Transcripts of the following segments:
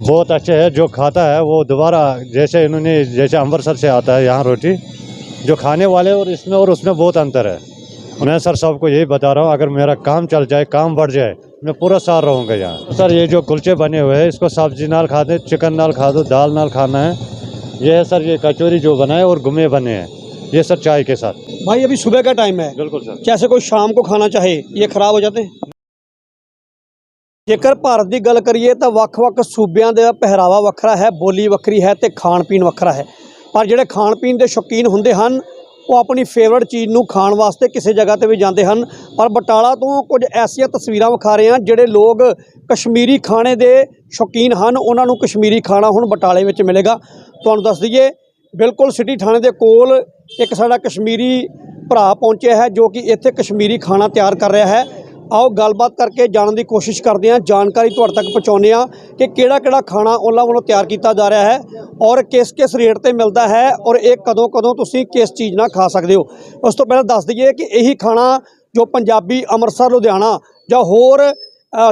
बहुत अच्छे है जो खाता है वो दोबारा जैसे इन्होंने जैसे अमृतसर से आता है यहाँ रोटी जो खाने वाले और इसमें और उसमें बहुत अंतर है। मैं सर सबको यही बता रहा हूँ अगर मेरा काम चल जाए काम बढ़ जाए मैं पूरा साल रहूँगा यहाँ। तो सर ये जो कुलचे बने हुए हैं इसको सब्ज़ी नाल खा दें चिकन नाल खा दो दाल नाल खाना है। ये है सर ये कचौरी जो बनाए और गुमे बने हैं ये सर चाय के साथ। भाई अभी सुबह का टाइम है। बिल्कुल सर। कैसे कोई शाम को खाना चाहे ये खराब हो जाते हैं? ਜੇਕਰ ਭਾਰਤ ਦੀ ਗੱਲ ਕਰੀਏ ਤਾਂ ਵੱਖ-ਵੱਖ ਸੂਬਿਆਂ ਦਾ ਪਹਿਰਾਵਾ ਵੱਖਰਾ ਹੈ, ਬੋਲੀ ਵੱਖਰੀ ਹੈ ਤੇ ਖਾਣ ਪੀਣ ਵੱਖਰਾ ਹੈ। ਪਰ ਜਿਹੜੇ ਖਾਣ ਪੀਣ ਦੇ ਸ਼ੌਕੀਨ ਹੁੰਦੇ ਹਨ, ਉਹ ਆਪਣੀ ਫੇਵਰਟ ਚੀਜ਼ ਨੂੰ ਖਾਣ ਵਾਸਤੇ ਕਿਸੇ ਜਗ੍ਹਾ ਤੇ ਵੀ ਜਾਂਦੇ ਹਨ। ਪਰ ਬਟਾਲਾ ਤੋਂ ਕੁਝ ਐਸੀਆਂ ਤਸਵੀਰਾਂ ਵਿਖਾ ਰਹੇ ਹਾਂ, ਜਿਹੜੇ ਲੋਕ ਕਸ਼ਮੀਰੀ ਖਾਣੇ ਦੇ ਸ਼ੌਕੀਨ ਹਨ। ਉਹਨਾਂ ਨੂੰ ਕਸ਼ਮੀਰੀ ਖਾਣਾ ਹੁਣ ਬਟਾਲੇ ਵਿੱਚ ਮਿਲੇਗਾ। ਤੁਹਾਨੂੰ ਦੱਸ ਦਈਏ, ਬਿਲਕੁਲ ਸਿਟੀ ਥਾਣੇ ਦੇ ਕੋਲ ਇੱਕ ਸਾਡਾ ਕਸ਼ਮੀਰੀ ਭਰਾ ਪਹੁੰਚਿਆ ਹੈ, ਜੋ ਕਿ ਇੱਥੇ ਕਸ਼ਮੀਰੀ ਖਾਣਾ ਤਿਆਰ ਕਰ ਰਿਹਾ ਹੈ। ਆਓ ਗੱਲਬਾਤ ਕਰਕੇ ਜਾਣਨ ਦੀ ਕੋਸ਼ਿਸ਼ ਕਰਦੇ ਹਾਂ। ਜਾਣਕਾਰੀ ਤੁਹਾਡੇ ਤੱਕ ਪਹੁੰਚਾਉਂਦੇ ਹਾਂ ਕਿ ਕਿਹੜਾ ਕਿਹੜਾ ਖਾਣਾ ਉਹਨਾਂ ਵੱਲੋਂ ਤਿਆਰ ਕੀਤਾ ਜਾ ਰਿਹਾ ਹੈ ਔਰ ਕਿਸ ਕਿਸ ਰੇਟ ਤੇ ਮਿਲਦਾ ਹੈ ਔਰ ਇਹ ਕਦੋਂ ਕਦੋਂ ਤੁਸੀਂ ਕਿਸ ਚੀਜ਼ ਨਾਲ ਖਾ ਸਕਦੇ ਹੋ। ਉਸ ਤੋਂ ਪਹਿਲਾਂ ਦੱਸ ਦਈਏ ਕਿ ਇਹੀ ਖਾਣਾ ਜੋ ਪੰਜਾਬੀ ਅੰਮ੍ਰਿਤਸਰ, ਲੁਧਿਆਣਾ ਜਾਂ ਹੋਰ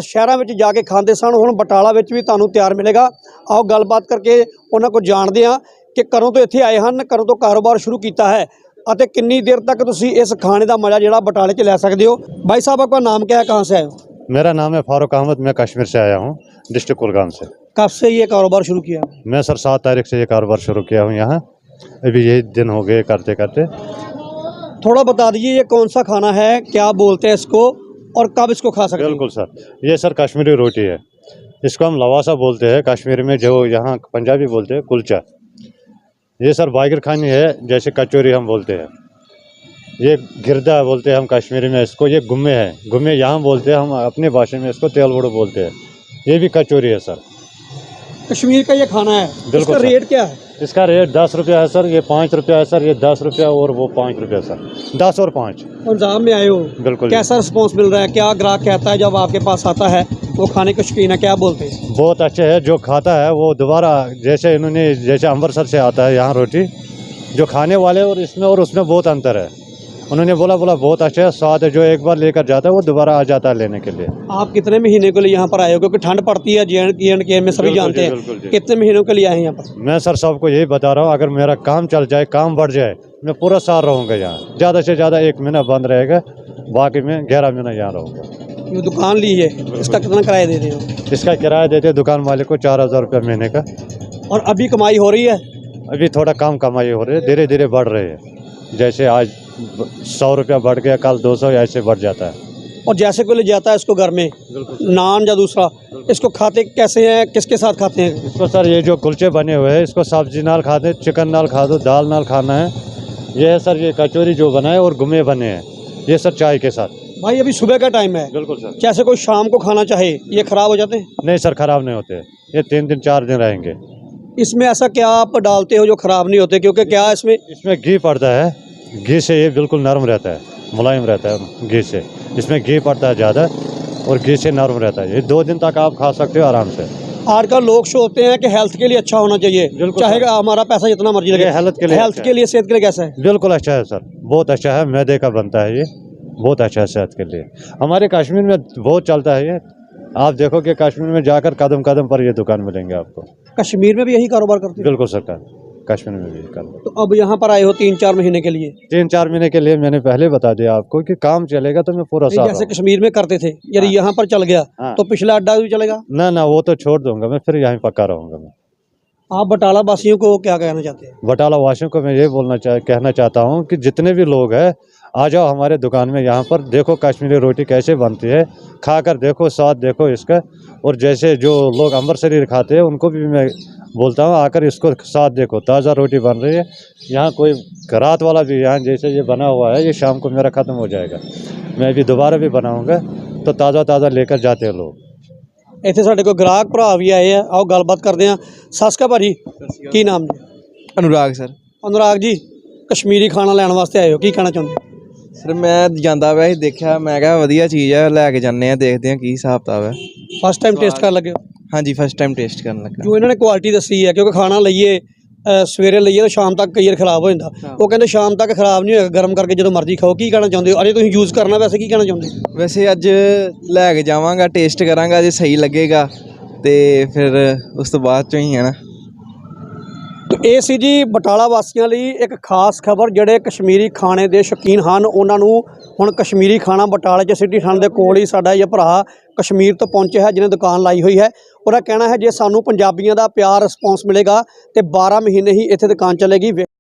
ਸ਼ਹਿਰਾਂ ਵਿੱਚ ਜਾ ਕੇ ਖਾਂਦੇ ਸਨ, ਹੁਣ ਬਟਾਲਾ ਵਿੱਚ ਵੀ ਤੁਹਾਨੂੰ ਤਿਆਰ ਮਿਲੇਗਾ। ਆਓ ਗੱਲਬਾਤ ਕਰਕੇ ਉਹਨਾਂ ਕੋਲ ਜਾਣਦੇ ਹਾਂ ਕਿ ਕਦੋਂ ਤੋਂ ਇੱਥੇ ਆਏ ਹਨ ਕਦੋਂ ਤੋਂ ਕਾਰੋਬਾਰ ਸ਼ੁਰੂ ਕੀਤਾ ਹੈ। ਅਤੇ ਕਿੰਨੀ ਦੇਰ ਤੱਕ ਤੁਸੀਂ ਇਸ ਖਾਣੇ ਦਾ ਮਜ਼ਾ ਜਿਹੜਾ ਬਟਾਲੇ 'ਚ ਲੈ ਸਕਦੇ ਹੋ भाई साहब आपका नाम क्या है कहाँ से आए हो मेरा नाम है फारूक अहमद मैं कश्मीर से आया हूँ डिस्ट्रिक्ट कुलगाम से कब से ये कारोबार शुरू किया मैं सर सात तारीख से ये कारोबार शुरू किया हूँ यहाँ अभी यही दिन हो गए करते करते थोड़ा बता दीजिए ये कौन सा खाना है क्या बोलते हैं इसको और कब इसको खा सकते हैं बिल्कुल सर ये सर कश्मीरी रोटी है इसको हम लवासा बोलते हैं कश्मीर में जो यहाँ पंजाबी बोलते हैं कुलचा ये सर बागिर खानी है जैसे कचौरी हम बोलते हैं। ये गिरदा बोलते हैं हम कश्मीरी में इसको ये गुम्मे है। गुम्मे यहाँ बोलते हैं हम अपने भाषा में इसको तेल बड़ो बोलते हैं। ये भी कचौरी है सर। कश्मीर का ये खाना है। बिल्कुल इसका रेट क्या है? इसका रेट दस रुपया है सर ये पाँच रुपया है सर ये दस रुपया और वो पाँच रुपया सर। दस और पाँच। पंजाब में आए हो? बिल्कुल। कैसा रिस्पॉन्स मिल रहा है? क्या ग्राहक कहता है जब आपके पास आता है वो खाने के शौकीन है क्या बोलते हैं? बहुत अच्छे है जो खाता है वो दोबारा जैसे इन्होंने जैसे अमृतसर से आता है यहाँ रोटी जो खाने वाले और इसमें और उसमें बहुत अंतर है। उन्होंने बोला बोला बहुत अच्छा है स्वाद है जो एक बार लेकर जाता है वो दोबारा आ जाता है लेने के लिए। आप कितने महीने के लिए यहाँ पर आए हो? क्योंकि ठंड पड़ती है जे एंड के में सभी जानते हैं। कितने महीनों के लिए आए हैं यहाँ पर? मैं सर सबको यही बता रहा हूँ अगर मेरा काम चल जाए काम बढ़ जाए मैं पूरा साल रहूँगा यहाँ। ज़्यादा से ज़्यादा एक महीना बंद रहेगा बाकी मैं ग्यारह महीना यहाँ रहूँगा। ये दुकान ली है इसका कितना किराया दे रहे हो? इसका किराया देते हैं दुकान मालिक को चार हज़ार रुपये महीने का। और अभी कमाई हो रही है? अभी थोड़ा कम कमाई हो रही है धीरे धीरे बढ़ रही है। जैसे आज सौ रुपया बढ़ गया कल दो सौ ऐसे बढ़ जाता है। और जैसे कोई ले जाता है इसको घर में? नान या दूसरा? इसको खाते कैसे हैं? किसके साथ खाते हैं? इसको सर ये जो कुलचे बने हुए हैं इसको सब्ज़ी नाल खाते हैं चिकन नाल खा दो दाल नाल खाना है। ये है सर ये कचौरी जो बना है और गुमे बने हैं। ये सर चाय के साथ। भाई अभी सुबह का टाइम है। बिल्कुल सर। जैसे कोई शाम को खाना चाहे ये खराब हो जाते? हैं नहीं सर खराब नहीं होते। ये तीन दिन चार दिन रहेंगे। इसमें ऐसा क्या आप डालते हो जो खराब नहीं होते? क्योंकि क्या इसमें इसमें घी पड़ता है। घी से ये बिल्कुल नरम रहता है मुलायम रहता है घी से। इसमें घी पड़ता है ज़्यादा और घी से नरम रहता है। ये दो दिन तक आप खा सकते हो आराम से। आज का लोग सोचते हैं कि हेल्थ के लिए अच्छा होना चाहिए। चाहे हमारा पैसा जितना मर्ज़ी लगे। हेल्थ के लिए हेल्थ अच्छा के लिए सेहत के लिए कैसा है? बिल्कुल अच्छा है सर। बहुत अच्छा है। मैदे का बनता है ये। बहुत अच्छा है सेहत के लिए। हमारे कश्मीर में बहुत चलता है ये। आप देखो देखोगे कश्मीर में जाकर कदम कदम पर ये दुकान मिलेंगे आपको। कश्मीर में भी यही कारोबार करते हैं? बिल्कुल सरकार कश्मीर में भी कर तो अब यहाँ पर आए हो तीन चार महीने के लिए? तीन चार महीने के लिए मैंने पहले बता दिया आपको कि काम चलेगा तो मैं पूरा साल जैसे कश्मीर में करते थे यदि यहाँ पर चल गया हाँ। तो पिछला अड्डा भी चलेगा? ना ना वो तो छोड़ दूँगा मैं फिर यहाँ पक्का रहूँगा मैं। आप बटाला वासियों को क्या कहना चाहते हैं? बटाला वासियों को मैं ये बोलना चाह कहना चाहता हूँ कि जितने भी लोग हैं आ जाओ हमारे दुकान में यहाँ पर देखो कश्मीरी रोटी कैसे बनती है खाकर देखो स्वाद देखो इसका और जैसे जो लोग अमृतसरी खाते हैं उनको भी मैं बोलता हूँ आकर इसको स्वाद देखो ताज़ा रोटी बन रही है यहाँ कोई रात वाला भी यहाँ जैसे ये बना हुआ है ये शाम को मेरा ख़त्म हो जाएगा मैं अभी दोबारा भी बनाऊँगा तो ताज़ा ताज़ा लेकर जाते हैं लोग ਇੱਥੇ ਸਾਡੇ ਕੋਲ ਗ੍ਰਾਹਕ ਭਰਾ ਵੀ ਆਏ ਆ ਆਓ ਗੱਲਬਾਤ ਕਰਦੇ ਆ ਸਸਕਾ ਭਾਜੀ ਕੀ ਨਾਮ ਜੀ ਅਨੁਰਾਗ ਸਰ ਅਨੁਰਾਗ ਜੀ ਕਸ਼ਮੀਰੀ ਖਾਣਾ ਲੈਣ ਵਾਸਤੇ ਆਏ ਹੋ ਕੀ ਕਹਿਣਾ ਚਾਹੁੰਦੇ ਹੋ? ਸਰ ਮੈਂ ਜਾਂਦਾ ਪਿਆ ਸੀ ਦੇਖਿਆ ਮੈਂ ਕਿਹਾ ਵਧੀਆ ਚੀਜ਼ ਹੈ ਲੈ ਕੇ ਜਾਂਦੇ ਆ ਦੇਖਦੇ ਆ ਕੀ ਹਿਸਾਬ ਕਿਤਾਬ ਹੈ ਫਸਟ ਟਾਈਮ ਟੇਸਟ ਕਰਨ ਲੱਗੇ ਹੋ? ਹਾਂਜੀ ਫਸਟ ਟਾਈਮ ਟੇਸਟ ਕਰਨ ਲੱਗਾ। ਜੋ ਇਹਨਾਂ ਨੇ ਕੁਆਲਿਟੀ ਦੱਸੀ ਹੈ ਕਿਉਂਕਿ ਖਾਣਾ ਲਈਏ ਅ, ਸਵੇਰੇ ਲਈਏ ਤਾਂ ਸ਼ਾਮ ਤੱਕ ਕਈ ਵਾਰ ਖਰਾਬ ਹੋ ਜਾਂਦਾ। ਉਹ ਕਹਿੰਦੇ ਸ਼ਾਮ ਤੱਕ ਖਰਾਬ ਨਹੀਂ ਹੋਏਗਾ ਗਰਮ ਕਰਕੇ ਜਦੋਂ ਮਰਜ਼ੀ ਖਾਓ। ਕੀ ਕਹਿਣਾ ਚਾਹੁੰਦੇ ਹੋ? ਅਜੇ ਤੁਸੀਂ ਯੂਜ਼ ਕਰਨਾ ਵੈਸੇ ਕੀ ਕਹਿਣਾ ਚਾਹੁੰਦੇ ਹੋ? ਵੈਸੇ ਅੱਜ ਲੈ ਕੇ ਜਾਵਾਂਗਾ ਟੇਸਟ ਕਰਾਂਗਾ ਜੇ ਸਹੀ ਲੱਗੇਗਾ ਤੇ ਫਿਰ ਉਸ ਤੋਂ ਬਾਅਦ ਚੋਂ ਹੀ ਹੈ ਨਾ। ਇਹ ਸੀ ਜੀ ਬਟਾਲਾ ਵਾਸੀਆਂ ਲਈ ਇੱਕ ਖਾਸ ਖਬਰ, ਜਿਹੜੇ ਕਸ਼ਮੀਰੀ ਖਾਣੇ ਦੇ ਸ਼ੌਕੀਨ ਹਨ, ਉਹਨਾਂ ਨੂੰ ਹੁਣ ਕਸ਼ਮੀਰੀ ਖਾਣਾ ਬਟਾਲੇ 'ਚ ਸਿਟੀ ਥਾਣੇ ਦੇ ਕੋਲ ਹੀ ਸਾਡਾ ਇਹ ਭਰਾ ਕਸ਼ਮੀਰ ਤੋਂ ਪਹੁੰਚਿਆ ਹੈ, ਜਿਹਨੇ ਦੁਕਾਨ ਲਾਈ ਹੋਈ ਹੈ। ਉਹਦਾ ਕਹਿਣਾ ਹੈ, ਜੇ ਸਾਨੂੰ ਪੰਜਾਬੀਆਂ ਦਾ ਪਿਆਰ ਰਿਸਪੌਂਸ ਮਿਲੇਗਾ, ਤੇ 12 ਮਹੀਨੇ ਹੀ ਇੱਥੇ ਦੁਕਾਨ ਚੱਲੇਗੀ। ਵੇ-